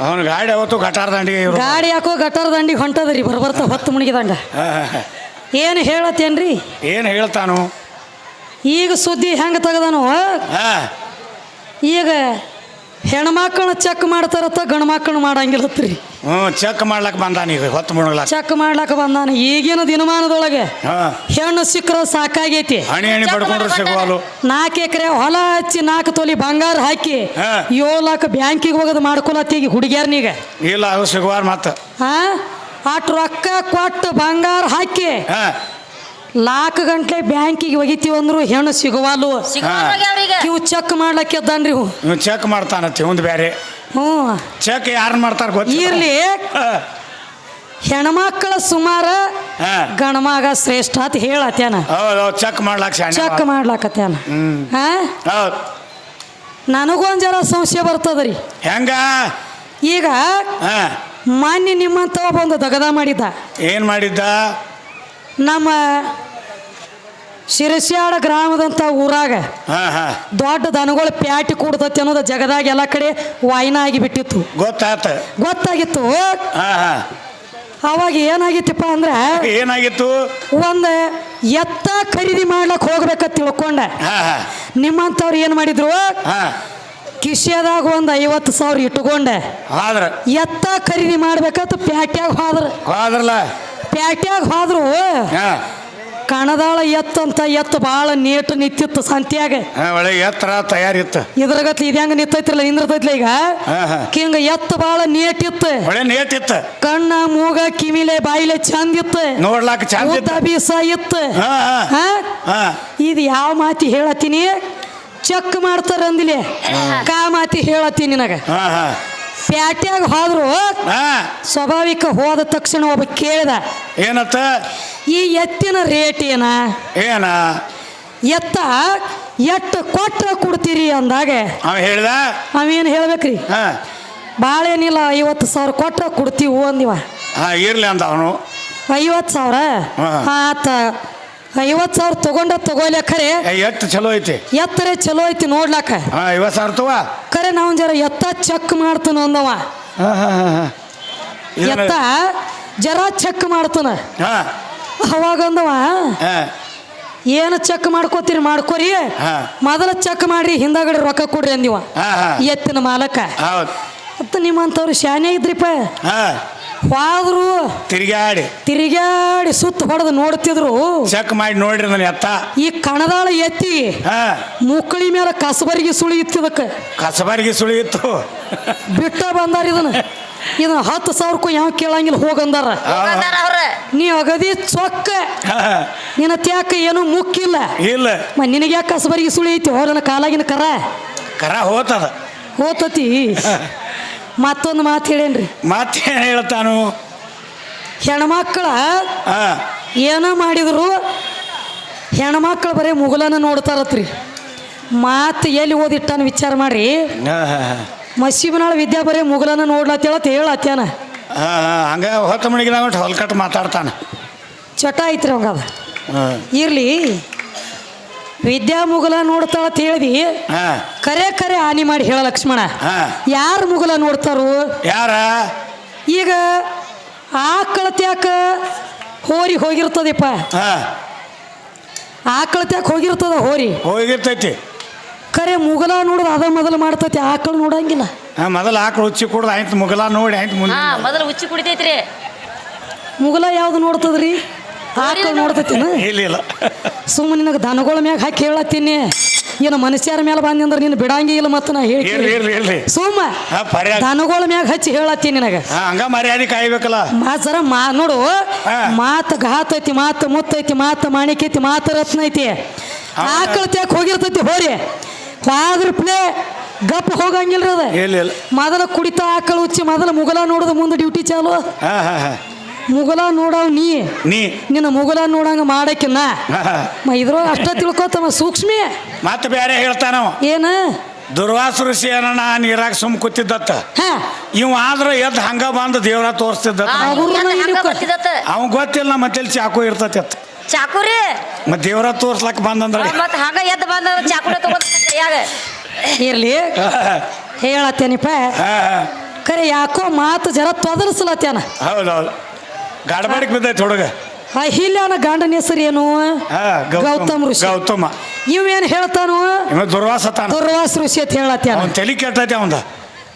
ಅವನ ಗಾಡಿ ಯಾವತ್ತು ಗಟಾರ ದಂಡಿಗೆ ಇವ್ರು. ಗಾಡಿ ಯಾಕೋ ಗಟಾರ ದಂಡಿಗೆ ಹೊಂಟದ್ರಿ ಬರ್ಬರ್ತ ಹೊತ್ತು ಮುಣಗಿದಂಗ ಏನು ಹೇಳತ್ತೇನ್ರಿ? ಏನು ಹೇಳ್ತಾನು? ಈಗ ಸುದ್ದಿ ಹೆಂಗೆ ತೆಗದಾನು? ಈಗ ಹೆಣ್ಮಕ್ಳನ್ನ ಚೆಕ್ ಮಾಡ್ತಾರತ್ತ ಗಂಡು ಮಕ್ಕಳು ಮಾಡಂಗಿಲ್ಲತ್ರಿ. ಹ್ಞೂ ಚೆಕ್ ಮಾಡ್ಲಕ್ ಬಂದಾನ ಈಗ ಹೊತ್ತು ಮುಣಗ್ಲಾಕ. ಚೆಕ್ ಮಾಡ್ಲಕ್ಕ ಬಂದಾನ. ಈಗಿನ ದಿನಮಾನದೊಳಗೆ ಹಾ. ಹೆಣ್ಣು ಸಿಕ್ಕರ ಸಾಕಾಗೈತಿ. ಹಣಿ ಹಣಿ ಪಡ್ಕೊಂಡ್ರು ಸಿಗುವಲು ನಾಲ್ಕು ಎಕರೆ ಹೊಲ ಹಚ್ಚಿ ನಾಲ್ಕು ತೊಲಿ ಬಂಗಾರ ಹಾಕಿ ಹಾ. ಏಳು ಲಕ್ಷ ಬ್ಯಾಂಕಿಗೆ ಹೋಗೋದು ಮಾಡ್ಕೊಳತ್ತೀಗ ಹುಡುಗಿಯರ್ನೀಗ ಇಲ್ಲ ಅದು ಸಿಗುವಾರ ಮತ್ತೆ. ಹಾ? ಅಟ್ ರೊಕ್ಕ ಕೊಟ್ಟು ಬಂಗಾರ ಹಾಕಿ ಹಾ. ಲಾಕ್ ಗಂಟ್ಲೆ ಬ್ಯಾಂಕಿಗೆ ಒಗಿತೀವಿ ಅಂದ್ರು ಹೆಣ್ಣು ಸಿಗುವಲ್ಲು ನೀವು ಇವು ಚೆಕ್ ಮಾಡ್ಲಕ್ಕೆ ಎದ್ದಾನ್ರಿ ಇವು. ಚೆಕ್ ಮಾಡ್ತಾನತ್ತಿ ಒಂದು ಬೇರೆ ಹ್ಞೂ. ಚೆಕ್ ಯಾರು ಮಾಡ್ತಾರ ಗೊತ್ತಿಲ್ಲ. ಇರ್ಲಿ. ಹೆಣ್ಮಕ್ಳ ಸುಮಾರ ಹಾ. ಗಣಮಗ ಶ್ರೇಷ್ಠ ಅಂತ ಹೇಳತ್ಯಾನ. ಹೌದು ಚೆಕ್ ಮಾಡ್ಲಾಕ ಶಾಣೆ. ಚೆಕ್ ಮಾಡ್ಲಾಕತ್ತೇನ ಹ್ಮ್. ಹಾ? ಹೌದು. ನನಗೊಂದು ಜರ ಸಂಶಯ ಬರ್ತದ್ರಿ. ಹೆಂಗ? ಈಗ ಹಾ. ನಿಮ್ಮಂತ ಒಬ್ಬ ಒಂದು ದಗದ ಮಾಡಿದ್ದ. ಏನು ಮಾಡಿದ್ದ? ನಮ್ಮ ಶಿರಸ್ಯಾಡ ಗ್ರಾಮದಂಥ ಊರಾಗ ಹಾ ಹಾ. ದೊಡ್ಡ ದನಗಳು ಪ್ಯಾಟಿ ಕೂಡ್ತತಿ ಅನ್ನೋದು ಜಗದಾಗ ಎಲ್ಲ ಕಡೆ ವಾಯಿನ ಆಗಿಬಿಟ್ಟಿತ್ತು ಗೊತ್ತಾತ. ಗೊತ್ತಾಗಿತ್ತು. ಹಾ ಹಾ. ಅವಾಗ ಏನಾಗಿತ್ತಪ್ಪ ಅಂದ್ರೆ ಏನಾಗಿತ್ತು? ಒಂದು ಎತ್ತ ಖರೀದಿ ಮಾಡ್ಲಕ್ ಹೋಗ್ಬೇಕ ತಿಳ್ಕೊಂಡೆ. ಹಾ ಹಾ. ನಿಮ್ಮಂಥವ್ರು ಏನು ಮಾಡಿದ್ರು? ಹಾ. ಕಿಶೆದಾಗ ಒಂದು ಐವತ್ತು ಸಾವಿರ ಇಟ್ಕೊಂಡೆ. ಎತ್ತ ಖರೀದಿ ಮಾಡ್ಬೇಕಂತ ಪ್ಯಾಟ್ಯಾಗ ಹೋದ್ರ. ಹೋದ್ರಲ್ಲ? ಪ್ಯಾಟ್ಯಾಗ ಹೋದ್ರು. ಕಣದಾಳ ಎತ್ತು ಅಂತ ಎತ್ತು ಭಾಳ ನೀಟ್ ನಿತ್ತಿತ್ತು ಸಂತ್ಯಾಗ. ಒಳ್ಳೆ ಎತ್ತರ ತಯಾರಿತ್ತು. ಇದ್ರಾಗತ್ಲಿ ಇದು ಹೆಂಗ ನಿಂತೈತ್ರಲ್ಲ ನಿಂದಿರ್ತೈತ್ಲ ಈಗ? ಹಿಂಗ ಎತ್ತು ಭಾಳ ನೀಟ್ ಇತ್ತು ಒಳ್ಳೆ ನೇಟಿತ್ತು. ಕಣ್ಣ ಮೂಗ ಕಿವಿಲೆ ಬಾಯಿಲೆ ಚಂದ ಇತ್ತು ನೋಡ್ಲಾಕ ಚಂದ ಬೀಸ ಇತ್ತು. ಇದು ಯಾವ ಮಾತಿ ಹೇಳತ್ತೀನಿ? ಚೆಕ್ ಮಾಡ್ತಾರ ಅಂದಿಲೆ ಕಾ ಮಾತಿ ಹೇಳತ್ತೀನಿ ನಿನಗ. ಹಾ ಹಾ. ಪ್ಯಾಟ್ಯಾಗ ಹೋದ್ರು ಸ್ವಾಭಾವಿಕ ಹೋದ ತಕ್ಷಣ ಒಬ್ಬ ಕೇಳಿದ ಏನತ್ತ? ಈ ಎತ್ತಿನ ರೇಟ್ ಏನ? ಏನ? ಎತ್ತ ಎಟ್ಟು ಕೊಟ್ಟರೆ ಕೊಡ್ತೀರಿ ಅಂದಾಗ ಅವ ಹೇಳ್ದ? ಅವೇನು ಹೇಳ್ಬೇಕ್ರಿ? ಹಾ. ಭಾಳ ಏನಿಲ್ಲ ಐವತ್ತು ಸಾವಿರ ಕೊಟ್ಟರೆ ಕೊಡ್ತೀವಿ ಅಂದಿವ. ಹಾ ಇರ್ಲಿ ಅಂದ ಅವನು. ಐವತ್ತು ಸಾವಿರ? ಹಾ. ಆತ ಐವತ್ತು ಸಾವಿರ ತಗೊಂಡ ತಗೋಲೆ ಖರೆ. ಎಷ್ಟು ಚಲೋ ಐತಿ. ಎತ್ತರೆ ಚಲೋ ಐತಿ ನೋಡ್ಲಾಕ. ಹಾ ಐವತ್ತು ಸಾವಿರ ತವ ಖರೆ ನಾವು ಜರ ಎತ್ತ ಚೆಕ್ ಮಾಡ್ತಾನ ಅಂದವ. ಎತ್ತ ಜರ ಚೆಕ್ ಮಾಡ್ತಾನ. ಅವಾಗ ಅಂದವ ಏನು ಚೆಕ್ ಮಾಡ್ಕೋತೀರಿ ಮಾಡ್ಕೋರಿ. ಮೊದಲ ಚೆಕ್ ಮಾಡ್ರಿ ಹಿಂದಾಗಡೆ ರೊಕ್ಕ ಕೊಡ್ರಿ ಅಂದಿವ. ಎತ್ತಿನ ಮಾಲಕ. ಮತ್ತು ನಿಮ್ಮಂಥವ್ರು ಶಾನೆ ಇದ್ರಿಪ್ಪ. ಹೋದ್ರು ತಿರ್ಗಾಡಿ ತಿರುಗಾಡಿ ಸುತ್ತ ಹೊಡೆದು ನೋಡ್ತಿದ್ರು. ಚೆಕ್ ಮಾಡಿ ನೋಡ್ರಿ ನನ್ನ ಎತ್ತ. ಈ ಕಣದಾಳ ಎತ್ತಿ ಹಾ. ಮುಕ್ಕಳಿ ಮೇಲೆ ಕಸಬರಿಗೆ ಸುಳಿ ಇತ್ತು ಇದಕ್ಕೆ. ಕಸಬಾರಿಗೆ ಸುಳಿ ಇತ್ತು. ಬಿಟ್ಟ ಬಂದಾರ ಇದನ್ನ. ಇದನ್ನ ಹತ್ತು ಸಾವಿರಕ್ಕೂ ಯಾವ ಕೇಳಂಗಿಲ್ಲ ಹೋಗಂದಾರ ಹೋಗಂದಾರ ಅವ್ರ. ನೀ ಅಗದಿ ಚೊಕ್ಕ. ಹಾ, ನಿನ್ನ ತ್ಯಾಕ ಏನು ಮುಕ್ಕಿಲ್ಲ? ಇಲ್ಲ. ಮ ನಿನಗೆ ಯಾಕೆ ಕಸಬರಿಗೆ ಸುಳಿ ಐತಿ ಹೋ ಕಾಲಾಗಿನ ಕರ. ಕರ ಹೋತದ. ಹೋತತಿ. ಮತ್ತೊಂದು ಮಾತು ಹೇಳೇನ್ರಿ. ಮತ್ತೇನು ಹೇಳ್ತಾನು? ಹೆಣ್ಮಕ್ಳ ಆ, ಏನೋ ಮಾಡಿದ್ರು ಹೆಣ್ಮಕ್ಳು ಬರೀ ಮುಗುಲನ ನೋಡ್ತಾರತ್ರಿ. ಮಾತು ಎಲ್ಲಿ ಓದಿಟ್ಟಾನ ವಿಚಾರ ಮಾಡ್ರಿ. ಮಸೀಬನಾಳ ವಿದ್ಯಾ ಬರೀ ಮುಗುಲನ ನೋಡ್ಲತ್ತೇಳತ್ ಹೇಳತ್ತೇನ ಹಾ ಹಂಗ ಹೊತ್ತ ಮಣಿಗೆ ನಾವು ಹೊಲ್ಕಟ್ಟು ಮಾತಾಡ್ತಾನೆ. ಚಟ ಐತ್ರಿ ಅವಂಗ ಅದು ಇರ್ಲಿ ವಿದ್ಯಾ ಮುಗುಲ ನೋಡ್ತಾಳ ತಿಳಿದಿ ಹಾ. ಕರೆ ಕರೆ ಹಾನಿ ಮಾಡಿ ಹೇಳ ಲಕ್ಷ್ಮಣ. ಹಾ. ಯಾರು ಮುಗುಲ ನೋಡ್ತಾರು? ಯಾರ? ಈಗ ಆಕಳ ತ್ಯಾಕ ಹೋರಿ ಹೋಗಿರ್ತದಪ್ಪ. ಹಾ. ಆಕಳ ತ್ಯಾಕ ಹೋಗಿರ್ತದ ಹೋರಿ. ಹೋಗಿರ್ತೈತಿ. ಕರೆ ಮುಗಲ ನೋಡೋದು ಅದ ಮೊದಲು ಮಾಡ್ತೈತಿ ಆಕಳು ನೋಡಂಗಿಲ್ಲ. ಹಾ ಮೊದಲು ಆಕಳು ಹುಚ್ಚಿ ಕುಡ್ದು ಆಯ್ತು ಮುಗಲ ನೋಡಿ ಆಯ್ತು ಮುಂದೆ ಹಾ ಮೊದಲು ಹುಚ್ಚಿ ಕುಡಿತೈತ್ರಿ. ಮುಗಲ ಯಾವ್ದು ನೋಡ್ತದ್ರಿ? ಆಕಳು ನೋಡ್ತೈತಿ ಇಲ್ಲ ಇಲ್ಲ. ಸುಮ್ಮನೆ ನಿನಗೆ ದನಗಳ ಮ್ಯಾಗ ಹಾಕಿ ಹೇಳತ್ತೀನಿ. ಏನು ಮನುಷ್ಯರ ಮೇಲೆ ಬಂದಿಂದ್ರೆ ನೀನು ಬಿಡಂಗಿ ಇಲ್ಲ ಮತ್ತು ನಾ ಹೇಳಿ ಇರ್ಲಿ ಇರ್ಲಿ ಸುಮ್ಮ ಹಾ ಪರ್ಯಾಯ. ದನಗಳ ಮ್ಯಾಗ ಹಚ್ಚಿ ಹೇಳತ್ತೀನಿ ನಿನಗೆ. ಹಾ ಹಂಗ ಮರ್ಯಾದೆ ಕಾಯ್ಬೇಕಲ್ಲ. ಮಾ ಜರ ಮಾ ನೋಡು ಹಾ. ಮಾತು ಘಾತ್ ಐತಿ ಮಾತು ಮುತ್ತೈತಿ ಮಾತು ಮಾಣಿಕೈತಿ ಮಾತು ರತ್ನ ಐತಿ. ಆಕಳ ತ್ಯಾಕ್ ಹೋಗಿರ್ತೈತಿ ಹೋರಿ. ಹೋದ್ರ ಪ್ಲೇ ಗಪ್ ಹೋಗಂಗಿಲ್ರಿ ಅದ. ಇಲ್ಲ ಇಲ್ಲ. ಮೊದಲ ಕುಡಿತಾ ಆಕಳ ಉಚ್ಚಿ ಮೊದಲ ಮುಗಲ ನೋಡಿದ ಮುಂದೆ ಡ್ಯೂಟಿ ಚಾಲು. ಹಾ ಹಾ ಹಾ. ಮುಗಲ ನೋಡವ್ ನೀ. ನೀ. ನಿನ್ನ ಮುಗಲ ನೋಡಂಗ ಮಾಡಕ್ಕಿನ್ನ ಇದ್ರೊಳಗೆ ಅಷ್ಟ ತಿಳ್ಕೊತನ ಸೂಕ್ಷ್ಮಿ. ಮತ್ತೆ ಬೇರೆ ಹೇಳ್ತಾನ ಏನ? ದುರ್ವಾಸ ಋಷಿ ಅನ್ನ ನೀರಾಗ ಸುಮ್ ಕೂತಿದ್ದತ್ತ. ಇವ್ ಆದ್ರ ಎದ್ ಹಂಗ ಬಂದು ದೇವ್ರ ತೋರಿಸ್ತಿದ್ದ ಅವ್ ಗೊತ್ತಿಲ್ಲ ನಮ್ಮ ಹಂಗ ಇದಕ್ಕ- ಬರ್ತಿದತ್ತ ಅವ ಗೊತ್ತಿಲ್ಲ ಮತ್ತೆ ಚಾಕು ಇರ್ತತಿ ಅತ್ತ ಚಾಕುರಿ ಮತ್ ದೇವ್ರ ತೋರ್ಸ್ಲಕ್ ಬಂದಂದ್ರ. ಮತ್ ಹಂಗ ಎದ್ದು ಬಂದ ಚಾಕು ತಗೋತ ಕೈಯಾಗ. ಇರ್ಲಿ. ಹೇಳತ್ತೇನಿಪ್ಪ? ಕರೆ ಯಾಕೋ ಮಾತು ಜರ ತೊದಲಿಸ್ಲತ್ಯಾನ ಹೌದೌದು ಗಾಡಬಾಡಿಗೆ ಬಿದ್ದೈತೆ ಹುಡುಗ. ಅಹಿಲ್ಯನ ಗಂಡನ ಹೆಸರು ಏನು? ಗೌತಮ. ಗೌತಮ್ ಋಷಿ. ಗೌತಮ. ಇವೇನು ಹೇಳ್ತಾನು? ಇವ ದುರ್ವಾಸ ತಾನ. ದುರ್ವಾಸ ಋಷಿ ಅಂತ ಹೇಳತ್ಯಾನ. ಅವ್ನ ತಲೆ ಕೆಟ್ಟೈತೆ ಅವಂದ.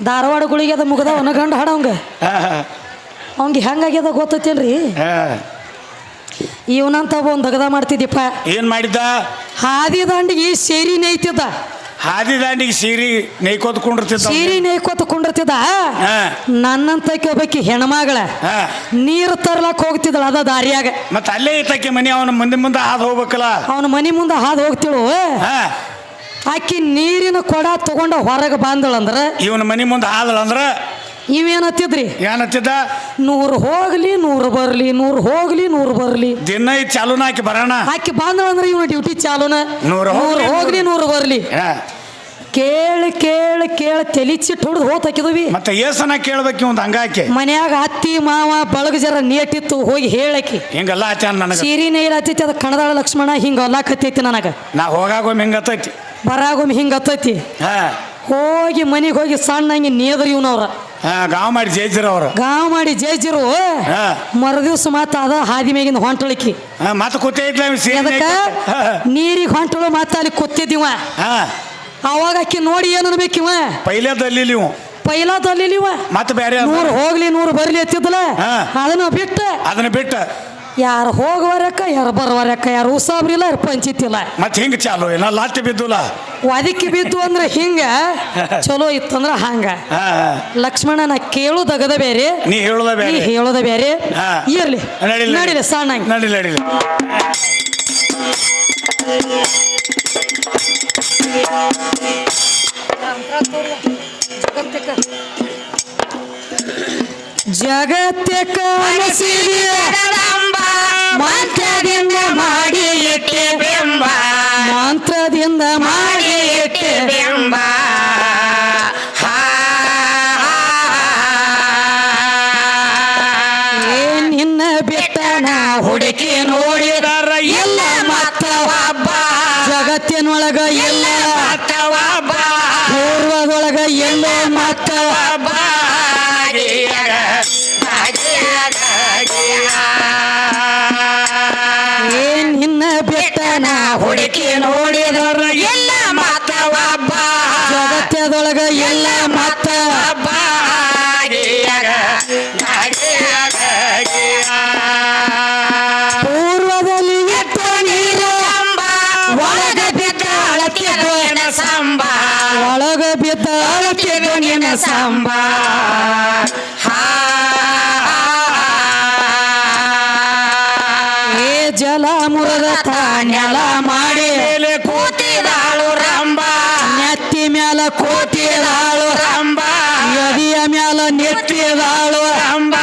ಧಾರವಾಡ ಗುಳಿಗೆ ಅದ ಮುಗದ ಅವನ ಗಂಡ ಹಾಡವಂಗ ಹಾ ಹಾ. ಅವಂಗೆ ಹೆಂಗಾಗ್ಯದ ಗೊತ್ತೈತೇನ್ರಿ? ಹಾ. ಇವನಂತ ಒಂದು ದಗದ ಮಾಡ್ತಿದ್ದಿಪ್ಪ ಏನ್ ಮಾಡಿದ್ದ? ಹಾದಿ ದಂಡಿಗೆ ಸೇರಿನೇ ನೇಯ್ತಿದ್ದ ಹಾದಿ ದಾಂಡಿಗೆ ಸೀರಿ ನೇಯ್ಕೋತ ಕುಂಡಿರ್ತಿದ್ದ ಸೀರೆ ನೇಯ್ಕೊತ ಕುಂಡಿರ್ತಿದ್ದ? ಹಾ. ನನ್ನಂತ ಒಬ್ಬಾಕಿ ಹೆಣ್ಮಗಳ. ನೀರು ತರ್ಲಕ್ ಹೋಗ್ತಿದ್ದಳ ಅದ ದಾರಿಯಾಗ. ಮತ್ತೆ ಅಲ್ಲೇ ಇತ್ತಕ್ಕೆ ಮನೆ ಅವನ ಮುಂದೆ ಮುಂದೆ ಹಾದು ಹೋಗ್ಬೇಕಲ್ಲ. ಅವನ ಮನೆ ಮುಂದೆ ಹಾದು ಹೋಗ್ತಿಳು. ಆಕಿ ನೀರಿನ ಕೊಡ ತಗೊಂಡ ಹೊರಗೆ ಬಂದಳಂದ್ರ? ಇವನ ಮನೆ ಮುಂದೆ ಹಾದಳ ಅಂದ್ರ ಇವೇನತ್ತಿದ್ರಿ ಏನತ್ತಿದ್ದ? ನೂರು ಹೋಗ್ಲಿ ನೂರು ಬರ್ಲಿ ನೂರು ಹೋಗ್ಲಿ ನೂರು ಬರ್ಲಿ. ದಿನ ಚಾಲೂನ ಹಾಕಿ ಬರೋಣ. ಆಕಿ ಅಂದ್ರೆ ಇವನ ಡ್ಯೂಟಿ ಚಾಲೂನ? ನೂರು ನೂರು ಹೋಗ್ಲಿ, ನೂರು ಬರ್ಲಿ. ಕೇಳಿ ಕೇಳಿ ಕೇಳಿ ತೆಲಿಚಿಟ್ಟು ಹೊಡೆದು ಹೋತಾಕಿದ್ವಿ ಮತ್ತೆ ಏಸನ ಕೇಳ್ಬೇಕು ಒಂದು ಹಂಗಾಕಿ. ಮನ್ಯಾಗ ಅತ್ತಿ ಮಾವ ಬಳಗ ಜರ ನೀಟಿತ್ತು ಹೋಗಿ ಹೇಳಕಿ ಹಿಂಗಲ್ಲ ನನಗೆ. ಸೀರಿ ನೀರ್ ಹತ್ತೈತಿ ಅದ ಕಣದಾಳ ಲಕ್ಷ್ಮಣ ಹಿಂಗ ಕತ್ತೈತಿ ನನಗ. ನಾ ಹೋಗಾಗೊಮ್ಮೆ ಹಿಂಗತ್ತೈತಿ ಬರಾಗೊಮ್ಮೆ ಹಿಂಗ ಹತ್ತೈತಿ. ಹಾ. ಹೋಗಿ ಮನೆಗೆ ಹೋಗಿ ಸಣ್ಣ ಹಂಗೆ ನೇದ್ರ ಇವ್ನವ್ರ. ಗಾವ್ ಮಾಡಿ ಜೈಜಿರ ಅವರು. ಗಾವ್ ಮಾಡಿ ಜೈಜರು ಮರು ಮರದಿವ್ಸ ಮಾತ ಅದ ಹಾದಿ ಮೇಗಿನ ಹೊಂಟಳಿಕಿ. ಮತ್ತ ಕೂತೇ ಇದ್ಲ ಅದಕ್ಕ ನೀರಿಗೆ ಹೊಂಟಳು ಮಾತ ಅಲ್ಲಿ ಕೂತಿದ್ದೀವ. ಅವಾಗ ಅಕ್ಕಿ ನೋಡಿ ಏನು ಅನ್ಬೇಕಿವ? ಪೈಲದಲ್ಲಿ ನೀವು ಪೈಲ ತಲ್ಲಿವ ಮತ್ತೆ ಬೇರೆ. ನೂರು ಹೋಗ್ಲಿ ನೂರು ಬರ್ಲಿ ಎತ್ತಿದ್ಲ. ಅದನ್ನ ಬಿಟ್ಟು. ಅದನ್ನ ಬಿಟ್ಟು. ಯಾರು ಹೋಗುವರಕ್ಕ ಯಾರು ಬರುವರಕ್ಕ ಯಾರು ಉಸಾಬ್ರಿಲ್ಲ ಯಾರು ಪಂಚಿತಿಲ್ಲ ಮತ್ತೆ ಹಿಂಗ ಚಾಲು ಏನ ಲಾಟಿ ಬಿದ್ದುಲ್ಲ ಒದಕಿ ಬಿದ್ದು ಅಂದ್ರೆ ಹಿಂಗ ಚಲೋ ಇತ್ತಂದ್ರ ಹಂಗ. ಲಕ್ಷ್ಮಣನ ನಾ ಕೇಳುದಗದ ಬೇರೆ ನೀ ಹೇಳುದ ನೀ ಬೇರೆ ಹೇಳೋದ ಬೇರೆ. ಇರ್ಲಿ. ನಡಿಲಿ ನಡಿಲಿ. ಸಣ್ಣ ಹಂಗೆ. ನಡಿಲಿ ನಡಿಲಿ. ಜಗತ್ತೆ ಕಾಣಿಸಿದ ಮಂತ್ರದಿಂದ ಮಾಡಿ ಇಟ್ಟೆ ಬೆಂಬ. ಮಂತ್ರದಿಂದ ಮಾಡಿ ಇಟ್ಟೆ ಬೆಂಬ. ನಿನ್ನ ಬಿಟ್ಟ ನಾ ಹುಡುಕಿ ನೋಡಿದಾರ ಎಲ್ಲ ಮತ್ತ ಹಬ್ಬ ಜಗತ್ತಿನೊಳಗ ಎಲ್ಲ ಒಬ್ಬ. ಪೂರ್ವದೊಳಗ ಎಲ್ಲ ಮತ್ತ ಒಬ್ಬ. ಅಳತಿದ್ದು ನಿನ್ನ ಸಂಬ ಏ ಜಲ ಮುರದ ನೆಲ ಮಾಡಿ. ಮೇಲೆ ಕೂತಿದಾಳು ರಂಬ ನೆತ್ತಿ ಮ್ಯಾಲ ಕೂತಿದಾಳು ರಂಬ ಎದಿಯ ಮ್ಯಾಲ ನೆತ್ತಿದಾಳು ರಂಬ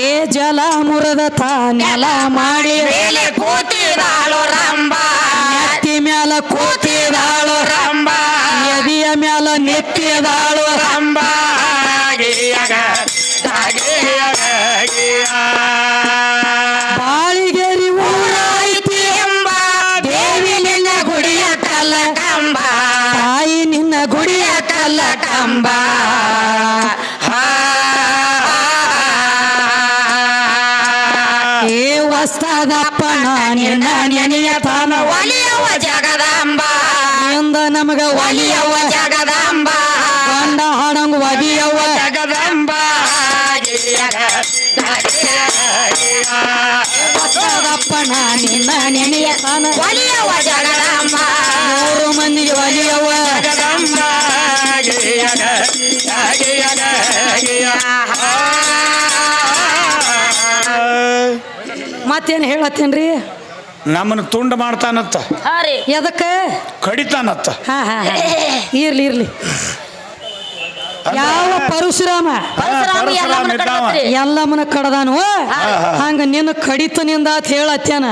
ಏ ಜಲ ಮುರದ ನೆಲ ಮಾಡಿ. ಬಾಳಿಗೆರಿ ಊರಾಯ್ತಿ ಎಂಬ ದೇವಿ ನಿನ್ನ ಗುಡಿಯ ಕಲ್ಲ ಕಂಬ. ತಾಯಿ ನಿನ್ನ ಗುಡಿಯ ಕಲ್ಲ ಕಂಬ ಏ ವಸ್ತದಪ್ಪನ ನಿನ್ನ ನೆನೆಯ ತಾನ ಒಲಿಯವ ಜಗದಾಂಬ. ಎಂದ ನಮಗ ಒಲಿಯವ ಜಗದಾಂಬ. ಗಂಡ ಹಾಡಂಗ ಒಲಿಯವ ಜಗದಾಂಬ ನಿನ್ನ ನೆನೆಯ ತಾನ ಒಲಿಯವ ಜಗದಾಂಬ ಮೂರು ಮಂದಿಗೆ ಒಲಿಯವ. ಮತ್ತೇನು ಹೇಳತ್ತೇನ್ರಿ? ನಮ್ಮನ್ನು ತುಂಡ ಮಾಡ್ತಾನತ್ತ. ಎದಕ್ಕೆ ಕಡಿತಾನತ್ತ. ಹಾ ಹಾ. ಇರ್ಲಿ ಇರ್ಲಿ. ಯಾವ ಪರಶುರಾಮ? ಎಲ್ಲಮ್ಮನ ಎಲ್ಲಮ್ಮನ ಕಡದಾನು. ಹಂಗ ನಿನ್ನ ಕಡಿತನಿಂದ ಅಂತ ಹೇಳತ್ತೇನ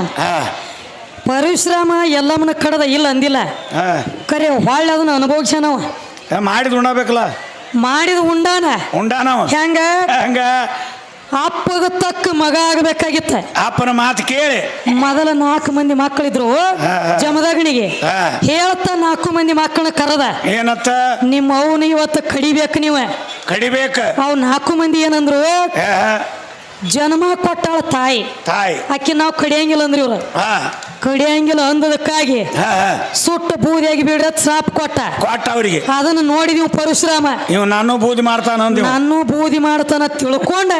ಪರಶುರಾಮ ಎಲ್ಲಮ್ಮನ ಕಡದ ಇಲ್ಲ ಅಂದಿಲ್ಲ. ಕರೆ ಹೊಳ್ಳಿ ಅದನ್ನ ಅನುಭವಿಸ್ಯಾನವ ಮಾಡಿದ್ ಉಣ್ಣಬೇಕಲ್ಲ ಮಾಡಿದ ಉಂಡಾನ. ಉಂಡಾನ ಹೆಂಗ? ಹಂಗ? ಅಪ್ಪಗ ತಕ್ಕ ಮಗ ಆಗ್ಬೇಕಾಗಿತ್ತ. ಅಪ್ಪನ ಮಾತು ಕೇಳಿ. ಮೊದಲ ನಾಲ್ಕು ಮಂದಿ ಮಕ್ಕಳಿದ್ರು. ಜಮದಗಣಿಗೆ ಹೇಳತ್ತ ಹೇಳ್ತಾ ನಾಲ್ಕು ಮಂದಿ ಮಕ್ಕಳನ್ನ ಕರೆದ. ಏನತ್ತ? ನಿಮ್ಮ ಅವನ ಇವತ್ತು ಕಡಿಬೇಕು ನೀವು? ಕಡಿಬೇಕು. ಅವ್ ನಾಲ್ಕು ಮಂದಿ ಏನಂದ್ರು? ಜನ್ಮ ಕೊಟ್ಟಾಳ ತಾಯಿ. ತಾಯಿ. ಅಕ್ಕಿ ನಾವು ಕಡಿಯಂಗಿಲ್ಲ ಅಂದ್ರಿ ಇವ್ರು. ಕಡಿಯಂಗಿಲ್ಲ ಅಂದದಕ್ಕಾಗಿ. ಸುಟ್ಟ ಬೂದಿಯಾಗಿ ಬಿಡತ್ ಸಾಪ್ ಕೊಟ್ಟ. ಕೊಟ್ಟ ಅವ್ರಿಗೆ. ಅದನ್ನ ನೋಡಿದೀವಿ ಪರಶುರಾಮ. ಇವ್ ನಾನು ಬೂದಿ ಮಾಡ್ತಾನ ನಾನು ಬೂದಿ ಮಾಡ್ತಾನ ತಿಳ್ಕೊಂಡ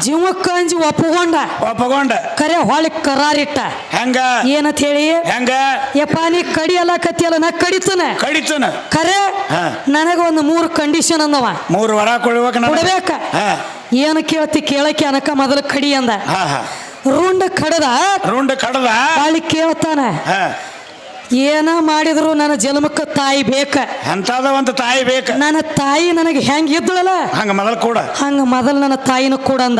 ಜೀವಕ್ಕ ಅಂಜಿ ಒಪ್ಪಗೊಂಡ ಒಪ್ಪಗೊಂಡ ಕರೆ ಹೊಳಿ ಕರಾರಿಟ್ಟ. ಹೆಂಗ? ಏನಂತ ಹೇಳಿ? ಹೆಂಗ? ಯಪ್ಪ ನೀ ಕಡಿಯಲ್ಲ ಕತ್ತಿಯಲ್ಲ ನಾ ಕಡಿತನ. ಕಡಿತನ. ಕರೆ ಹಾ. ನನಗ ಒಂದು ಮೂರು ಕಂಡೀಷನ್ ಅಂದವ ಮೂರು ವರ ಕೊಡ್ಬೇಕ ಏನು ಕೇಳ್ತಿ ಕೇಳಕ್ಕೆ ಅನಕ ಮೊದಲು ಕಡಿ ಅಂದ. ರುಂಡ ಕಡದ? ರುಂಡ ಕಡದ? ಬಾಳಿ ಕೇಳ್ತಾನ. ಹಾ. ಏನ ಮಾಡಿದ್ರು ನನ್ನ ಜನ್ಮಕ್ಕ ತಾಯಿ ಬೇಕ. ಅಂತಾದ ಒಂದು ತಾಯಿ ಬೇಕ. ನನ್ನ ತಾಯಿ ನನಗೆ ಹೆಂಗ್ ಇದ್ದಳಲ್ಲ? ಹಂಗ ಮೊದಲು ಕೂಡ. ಹಂಗ ಮೊದಲು ನನ್ನ ತಾಯಿನ ಕೂಡ ಅಂದ.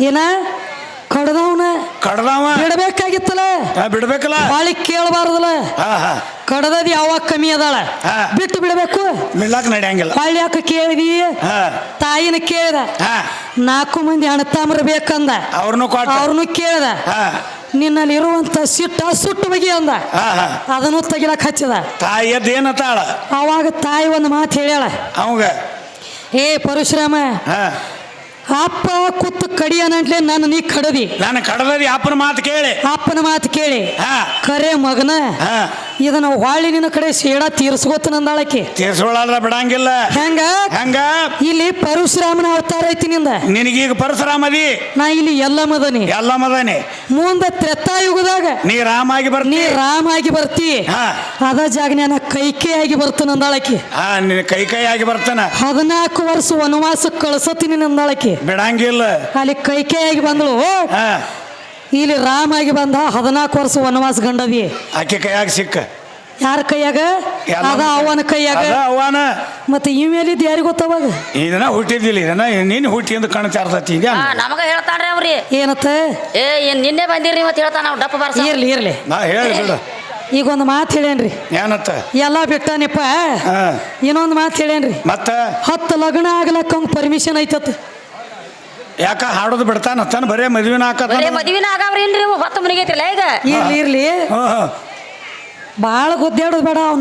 ಏನ? ಕಡದವನ ಕಡದವ? ಬಿಡಬೇಕಾಗಿತ್ತಲ್ಲ? ಬಿಡಬೇಕಲ್ಲ? ಬಾಳಿ ಕೇಳಬಾರ್ದಲ್ಲ? ಕಡದದ್ ಯಾವಾಗ ಕಮ್ಮಿ ಅದಾಳ. ಬಿಟ್ಟು ಬಿಡಬೇಕು? ಬಿಡ್ಲಾಕ ನಡೆಯಂಗಿಲ್ಲ. ಬಾಳಿ ಯಾಕೆ ಕೇಳಿದಿ? ತಾಯಿನ ಕೇಳಿದ? ಹಾ. ನಾಲ್ಕು ಮಂದಿ ಅಣ್ಣತಾಮ್ರ ಬೇಕಂದ? ಅವ್ರನ್ನು ಅವ್ರನ್ನು ಕೇಳಿದ? ನಿನ್ನಲ್ಲಿ ಇರುವಂತ ಸಿಟ್ಟ ಸುಟ್ಟು ಬಗೆ ಅಂದ? ಅದನ್ನು ತೆಗಿಲಕ್ ಹಚ್ಚದ? ತಾಯಿ ಏನತ್ತಾಳ ಅವಾಗ ತಾಯಿ ಒಂದು ಮಾತು ಹೇಳ್ಯಾಳ? ಅವಾಗ? ಏ ಪರಶುರಾಮ ಹಾ. ಅಪ್ಪ ಕುತ್ತು ಕಡಿಯನಂಟ್ಲೆ ನನ್ನ ನೀ ಕಡದಿ. ನಾನು ಕಡದ ಅಪ್ಪನ ಮಾತು ಕೇಳಿ. ಅಪ್ಪನ ಮಾತು ಕೇಳಿ. ಹಾ. ಕರೆ ಮಗನ. ಹಾ. ಇದನ್ನ ಹೊಳ್ಳಿ ನಿನ್ನ ಕಡೆ ಸೇಡ ತೀರ್ಸ್ಕೊತ ನಂದಾಳಕಿ ತೀರ್ಸ್ಕೊಳ್ಳಾದ್ರ ಬಿಡಂಗಿಲ್ಲ. ಹೆಂಗ? ಹೆಂಗ? ಇಲ್ಲಿ ಪರಶುರಾಮನ ಅವತಾರ ಐತಿ ನಿಂದ. ನಿನಗೀಗ ಪರಶುರಾಮದಿ ನಾ ಇಲ್ಲಿ ಎಲ್ಲ ಮದನಿ ಎಲ್ಲ ಮದನಿ ಮುಂದ ತ್ರೇತಾಯುಗದಾಗ ನೀ ರಾಮಾಗಿ ನೀ ಬರ್ತಿ. ರಾಮ ಆಗಿ ಬರ್ತಿ. ಹಾ. ಅದ ಜಾಗ ನಾನು ಕೈಕೈ ಆಗಿ ಬರ್ತಾನ ಅಂದಾಳಕಿ ಹಾ ನಿನ್ ಕೈಕೈ ಆಗಿ ಬರ್ತಾನ. ಹದಿನಾಲ್ಕು ವರ್ಷ ವನವಾಸ ಕಳ್ಸತ್ತೀನಿ ನಂದಾಳಕಿ ಬಿಡಂಗಿಲ್ಲ. ಅಲ್ಲಿ ಕೈಕೈ ಆಗಿ ಬಂದಳು. ಹಾ. ಇಲ್ಲಿ ರಾಮಾಗಿ ಬಂದ ಹದಿನಾಲ್ಕು ವರ್ಷ ವನವಾಸ ಗಂಡದಿ ಆಕೆ ಕೈಯಾಗ ಸಿಕ್ಕ. ಯಾರ ಕೈಯಾಗ? ಅದ ಅವನ ಕೈಯಾಗ. ಅದ ಅವನ. ಮತ್ತೆ ಇವ್ ಮೇಲಿದ್ದು ಯಾರಿಗೆ ಗೊತ್ತವಾಗ ಇದನ್ನ ಹುಟ್ಟಿದ್ದಿಲ್ಲ ಇದನ್ನ ನೀನು ಹುಟ್ಟಿ ಅಂತ ಕಣ ಚಾರ್ತತಿ ಈಗ ಹಾ ನಮಗ ಹೇಳ್ತಾನ್ರಿ ಅವ್ರಿ. ಏನತ್ತ? ಏ ಏನ್ ನಿನ್ನೆ ಬಂದಿರಿ ಮತ್ತೆ ಹೇಳ್ತಾನ ನಾವು ಡಪ್ಪ ಬಾರ್ಸ? ಇರ್ಲಿ ಇರ್ಲಿ. ನಾ ಹೇಳಿ ಬಿಡು. ಈಗ ಒಂದು ಮಾತು ಹೇಳೇನ್ರಿ ಏನತ್ತ? ಎಲ್ಲ ಬಿಟ್ಟಾನಿಪ್ಪ. ಹಾ. ಇನ್ನೊಂದು ಮಾತು ಹೇಳೇನ್ರಿ ಮತ್ತೆ? ಹತ್ತು ಲಗ್ನ ಆಗ್ಲಕ್ಕ ಪರ್ಮಿಷನ್ ಐತತ್. ಯಾಕ ಹಾಡೋದು ಬಿಡ್ತಾನ? ತಾನ ಬರೇ ಮದುವಿನ ಮದುವಿನ ಬರೇ ಮದ್ವಿನ ಆಗವ್ರಿ ಇಲ್ರಿ ಹೊತ್ತು ಮುನಿಗೈತಿಲ್ಲ ಈಗ? ಇರ್ಲಿ ಇರ್ಲಿ. ಭಾಳ ಗುದ್ದಾಡೋದು ಬೇಡ ಅವನು.